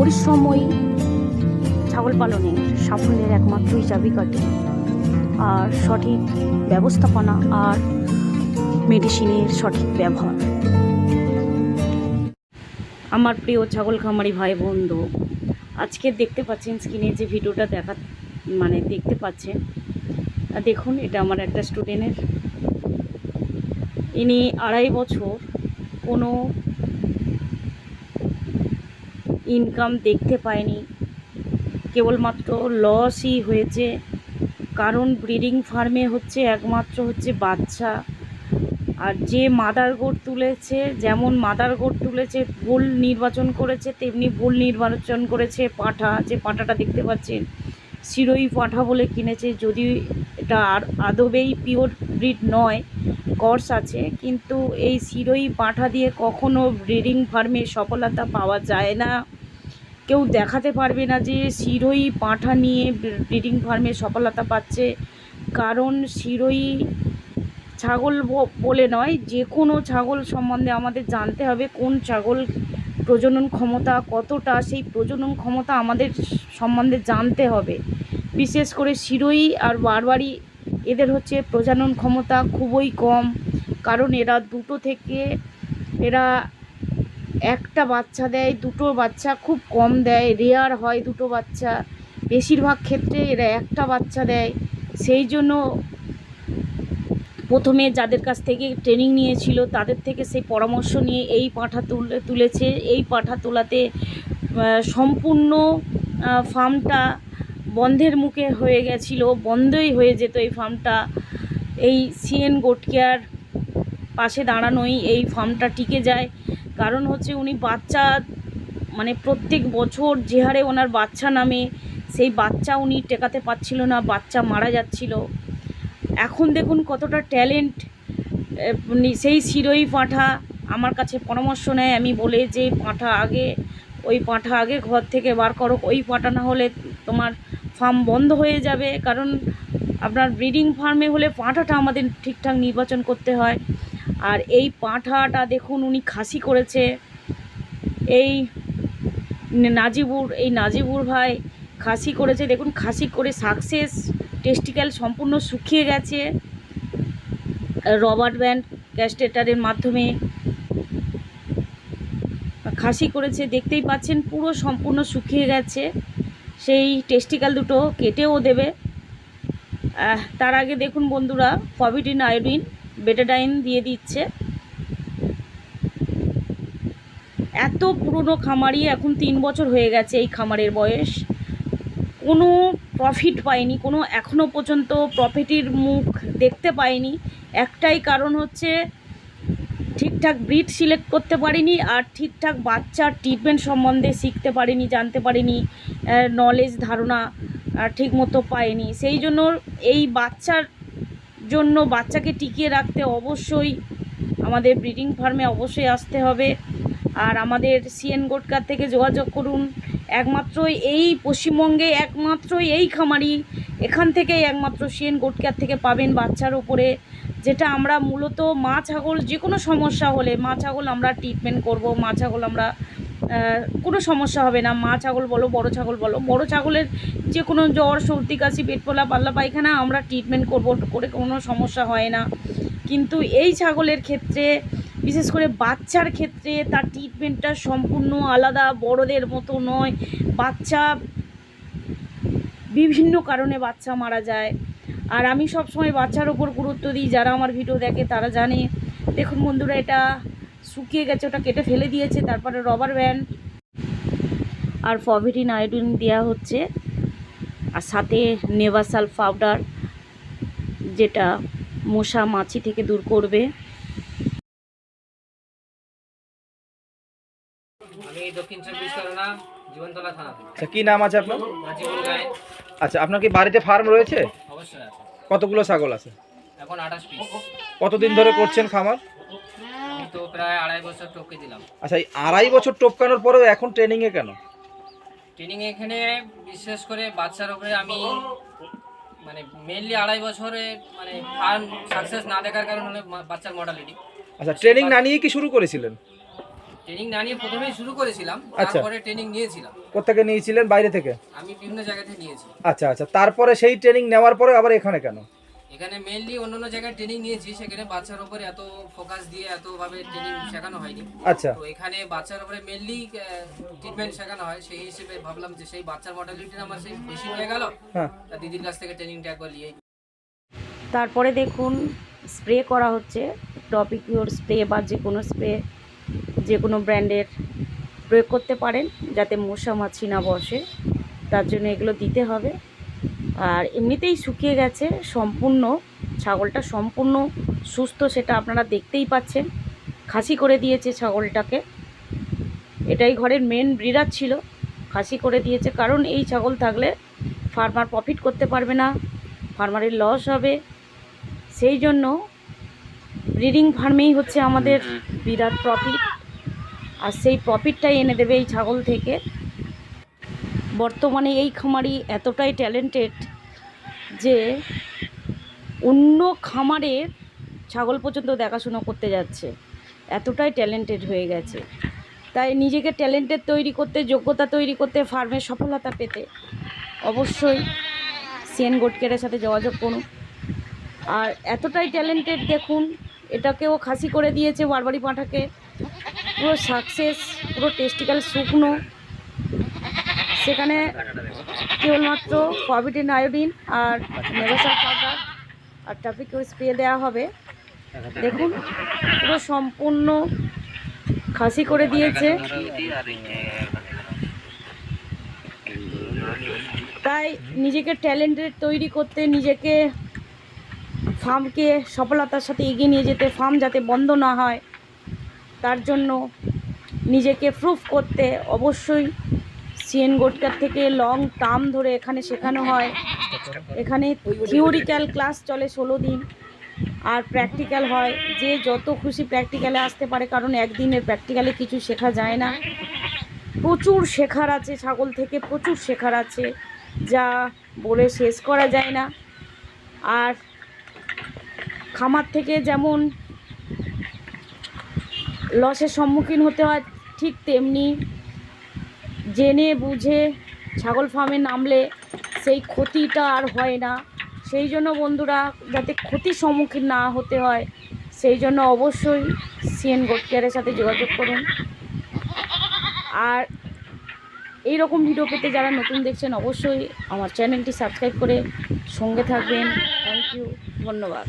পরিশ্রমই ছাগল পালনে সাফল্যের একমাত্রই চাবিকাঠি আর সঠিক ব্যবস্থাপনা আর মেডিসিনের সঠিক ব্যবহার। আমার প্রিয় ছাগল খামারি ভাই বন্ধু, আজকে দেখতে পাচ্ছেন স্ক্রিনে যে ভিডিওটা দেখা মানে দেখতে পাচ্ছেন। দেখুন, এটা আমার একটা স্টুডেন্টের ইনি আড়াই বছর কোনো ইনকাম দেখতে পায়নি কেবলমাত্র লসই হয়েছে। কারণ ব্রিডিং ফার্মে হচ্ছে একমাত্র হচ্ছে বাচ্চা। আর যে মাদার গোট তুলেছে, যেমন মাদার গোট তুলেছে, ভুল নির্বাচন করেছে, তেমনি ভুল নির্বাচন করেছে পাঁঠা। যে পাঁঠাটা দেখতে পাচ্ছেন, শিরোই পাঁঠা বলে কিনেছে। যদি এটা আর আদবেই পিওর ব্রিড নয় কর্স আছে। কিন্তু এই শিরোই পাঁঠা দিয়ে কখনো ব্রিডিং ফার্মে সফলতা পাওয়া যায় না। কেউ দেখাতে পারবে না যে শিরোই পাঁঠা নিয়ে ব্রিডিং ফার্মে সফলতা পাচ্ছে। কারণ শিরোই ছাগল বলে নয়, যে কোনো ছাগল সম্বন্ধে আমাদের জানতে হবে কোন ছাগল প্রজনন ক্ষমতা কতটা, সেই প্রজনন ক্ষমতা আমাদের সম্বন্ধে জানতে হবে। বিশেষ করে শিরোই আর বারবারই এদের হচ্ছে প্রজনন ক্ষমতা খুবই কম। কারণ এরা দুটো থেকে, এরা একটা বাচ্চা দেয়, দুটো বাচ্চা খুব কম দেয় রেয়ার হয় দুটো বাচ্চা। বেশিরভাগ ক্ষেত্রে এরা একটা বাচ্চা দেয়। সেই জন্য প্রথমে যাদের কাছ থেকে ট্রেনিং নিয়েছিল, তাদের থেকে সেই পরামর্শ নিয়ে এই পাঠা তুলে, তুলেছে। এই পাঠা তোলাতে সম্পূর্ণ ফার্মটা বন্ধের মুখে হয়ে গেছিল, বন্ধই হয়ে যেত এই ফার্মটা এই সিএন গোট কেয়ার পাশে দাঁড়ানোই এই ফার্মটা টিকে যায়। কারণ হচ্ছে উনি বাচ্চা মানে প্রত্যেক বছর যে হারে ওনার বাচ্চা নামে, সেই বাচ্চা উনি টেকাতে পারছিল না, বাচ্চা মারা যাচ্ছিল। এখন দেখুন কতটা ট্যালেন্ট সেই শিরোই পাঁঠা আমার কাছে পরামর্শ নেয়, আমি বলে যে পাঁঠা আগে, ওই পাঁঠা আগে ঘর থেকে বার করো, ওই পাঁঠা না হলে তোমার ফার্ম বন্ধ হয়ে যাবে। কারণ আপনার ব্রিডিং ফার্মে হলে পাঁঠাটা আমাদের ঠিকঠাক নির্বাচন করতে হয়। আর এই পাঁঠাটা দেখুন, উনি খাসি করেছে। এই নাজিবুর এই নাজিবুর ভাই খাসি করেছে। দেখুন, খাসি করে সাকসেস, টেস্টিক্যাল সম্পূর্ণ শুকিয়ে গেছে। রবার্ট ব্যান্ড ক্যাস্টেটারের মাধ্যমে খাসি করেছে। দেখতেই পাচ্ছেন, পুরো সম্পূর্ণ শুকিয়ে গেছে। সেই টেস্টিক্যাল দুটো কেটেও দেবে। তার আগে দেখুন বন্ধুরা ফবিটিন আয়োডিন বেটাডাইন দিয়ে দিচ্ছে। এত পুরনো খামারি এখন তিন বছর হয়ে গেছে এই খামারের বয়স। কোনো প্রফিট পায়নি কোনো এখনও পর্যন্ত প্রফিটের মুখ দেখতে পাইনি। একটাই কারণ হচ্ছে ঠিকঠাক ব্রিড সিলেক্ট করতে পারিনি আর ঠিকঠাক বাচ্চার ট্রিটমেন্ট সম্বন্ধে শিখতে পারিনি, জানতে পারিনি নলেজ ধারণা ঠিক মতো পায়নি সেই জন্য এই বাচ্চার জন্য বাচ্চাকে টিকিয়ে রাখতে অবশ্যই আমাদের ব্রিডিং ফার্মে অবশ্যই আসতে হবে। আর আমাদের সিএন গোটকার থেকে যোগাযোগ করুন। একমাত্র এই পশ্চিমবঙ্গে একমাত্র এই খামারি। এখান থেকেই একমাত্র সিএন গোটকার থেকে পাবেন বাচ্চার ওপরে যেটা আমরা মূলত মা ছাগল যে কোনো সমস্যা হলে মা ছাগল আমরা ট্রিটমেন্ট করব। মা ছাগল আমরা কোনো সমস্যা হবে না। মা ছাগল বলো, বড় ছাগল বলো। বড় ছাগলের যে কোনো জ্বর, সর্দি, কাশি, পেট ফোলা, পাল্লা পায়খানা আমরা ট্রিটমেন্ট করব, করে কোনো সমস্যা হয় না। কিন্তু এই ছাগলের ক্ষেত্রে, বিশেষ করে বাচ্চার ক্ষেত্রে তার ট্রিটমেন্টটা সম্পূর্ণ আলাদা, বড়দের মতো নয়। বাচ্চা বিভিন্ন কারণে বাচ্চা মারা যায়। আর আমি সব সময় বাচ্চার ওপর গুরুত্ব দিই, যারা আমার ভিডিও দেখে তারা জানে। দেখুন বন্ধুরা, এটা শুকিয়ে গেছে ওটা কেটে ফেলে দিয়েছে তারপরে রবার ব্যান্ড আর ফভিটিন আয়োডিন দেওয়া হচ্ছে। আর সাথে নেভাসাল পাউডার যেটা মশা মাছি থেকে দূর করবে। আমি দক্ষিণ চব্বিশ পরগনা জীবনতলা থানা থেকে। আচ্ছা কি নাম আছে আপনার? আচ্ছা আপনার কি বাড়িতে ফার্ম রয়েছে? কতগুলো ছাগল আছে? এখন কতদিন ধরে করছেন খামার? তো প্রায় আড়াই বছর টপকে দিলাম। আচ্ছা এই আড়াই বছর টপকানোর পরেও এখন ট্রেনিংয়ে কেন? ট্রেনিং এখানে বিশেষ করে বাচ্চার উপরে আমি মানে মেনলি আড়াই বছরে মানে ফার্ম সাকসেস না দেখার কারণ হলো বাচ্চার মর্টালিটি আচ্ছা ট্রেনিং না নিয়ে কি শুরু করেছিলেন? ট্রেনিং না নিয়ে প্রথমেই শুরু করেছিলাম আচ্ছা। তারপরে ট্রেনিং নিয়েছিলাম। কোথেকে নিয়েছিলেন বাইরে থেকে? আমি বিভিন্ন জায়গা থেকে নিয়েছি। আচ্ছা আচ্ছা তারপরে সেই ট্রেনিং নেওয়ার পরে আবার এখানে কেন? এখানে মেইনলি অন্যান্য জায়গায় ট্রেনিং নিয়েছি সেখানে বাচ্চার উপরে এত ফোকাস দিয়ে এতভাবে ট্রেনিং শেখানো হয়নি। আচ্ছা। তো এখানে বাচ্চার উপরে মেনলি ট্রিটমেন্ট শেখানো হয়। সেই হিসেবে ভাবলাম যে সেই বাচ্চার মর্টালিটি আমার সেই বেশি হয়ে গেল। হ্যাঁ। তা দিদির কাছ থেকে ট্রেনিংটা একবার নিয়ে তারপরে দেখুন স্প্রে করা হচ্ছে। টপিকিওর স্প্রে বা যে কোনো স্প্রে যে কোনো ব্র্যান্ডের প্রয়োগ করতে পারেন যাতে মশা মাছি না বসে। তার জন্য এগুলো দিতে হবে। আর এমনিতেই শুকিয়ে গেছে সম্পূর্ণ ছাগলটা সম্পূর্ণ সুস্থ সেটা আপনারা দেখতেই পাচ্ছেন। খাসি করে দিয়েছে ছাগলটাকে। এটাই ঘরের মেন ব্রিডার ছিল খাসি করে দিয়েছে। কারণ এই ছাগল থাকলে ফার্মার প্রফিট করতে পারবে না ফার্মারের লস হবে। সেই জন্য ব্রিডিং ফার্মেই হচ্ছে আমাদের বিরাট প্রফিট আর সেই প্রফিটটাই এনে দেবে এই ছাগল থেকে। বর্তমানে এই খামারি এতটাই ট্যালেন্টেড যে অন্য খামারের ছাগল পর্যন্ত দেখাশোনা করতে যাচ্ছে। এতটাই ট্যালেন্টেড হয়ে গেছে। তাই নিজেকে ট্যালেন্টেড তৈরি করতে, যোগ্যতা তৈরি করতে ফার্মের সফলতা পেতে অবশ্যই সিএন গোটকেরের সাথে যোগাযোগ করুন। আর এতটাই ট্যালেন্টেড দেখুন, এটাকেও খাসি করে দিয়েছে বারবারি পাঁঠাকে। পুরো সাকসেস পুরো টেস্টিক্যাল শুকনো। সেখানে কেবলমাত্র কভিডিন আয়োডিন আর মেরোসার পাউডার আর ট্রাফিকেও স্প্রে দেওয়া হবে। দেখুন, পুরো সম্পূর্ণ খাসি করে দিয়েছে। তাই নিজেকে ট্যালেন্টেড তৈরি করতে, নিজেকে ফার্মকে সফলতার সাথে এগিয়ে নিয়ে যেতে, ফার্ম যাতে বন্ধ না হয়, তার জন্য নিজেকে প্রুফ করতে অবশ্যই সিএন গোটকার থেকে লং টার্ম ধরে এখানে শেখানো হয়। এখানে থিওরিক্যাল ক্লাস চলে ষোলো দিন আর প্র্যাকটিক্যাল হয়। যে যত খুশি প্র্যাকটিক্যালে আসতে পারে, কারণ একদিনের প্র্যাকটিক্যালে কিছু শেখা যায় না। প্রচুর শেখার আছে ছাগল থেকে, প্রচুর শেখার আছে, যা বলে শেষ করা যায় না। আর খামার থেকে যেমন লসের সম্মুখীন হতে হয়, ঠিক তেমনি জেনে বুঝে ছাগল ফার্মে নামলে সেই ক্ষতিটা আর হয় না। সেই জন্য বন্ধুরা, যাতে ক্ষতির সম্মুখীন না হতে হয়, সেই জন্য অবশ্যই সিএন গোট কেয়ারের সাথে যোগাযোগ করুন। আর এই রকম ভিডিও পেতে যারা নতুন দেখছেন, অবশ্যই আমার চ্যানেলটি সাবস্ক্রাইব করে সঙ্গে থাকবেন। থ্যাংক ইউ ধন্যবাদ।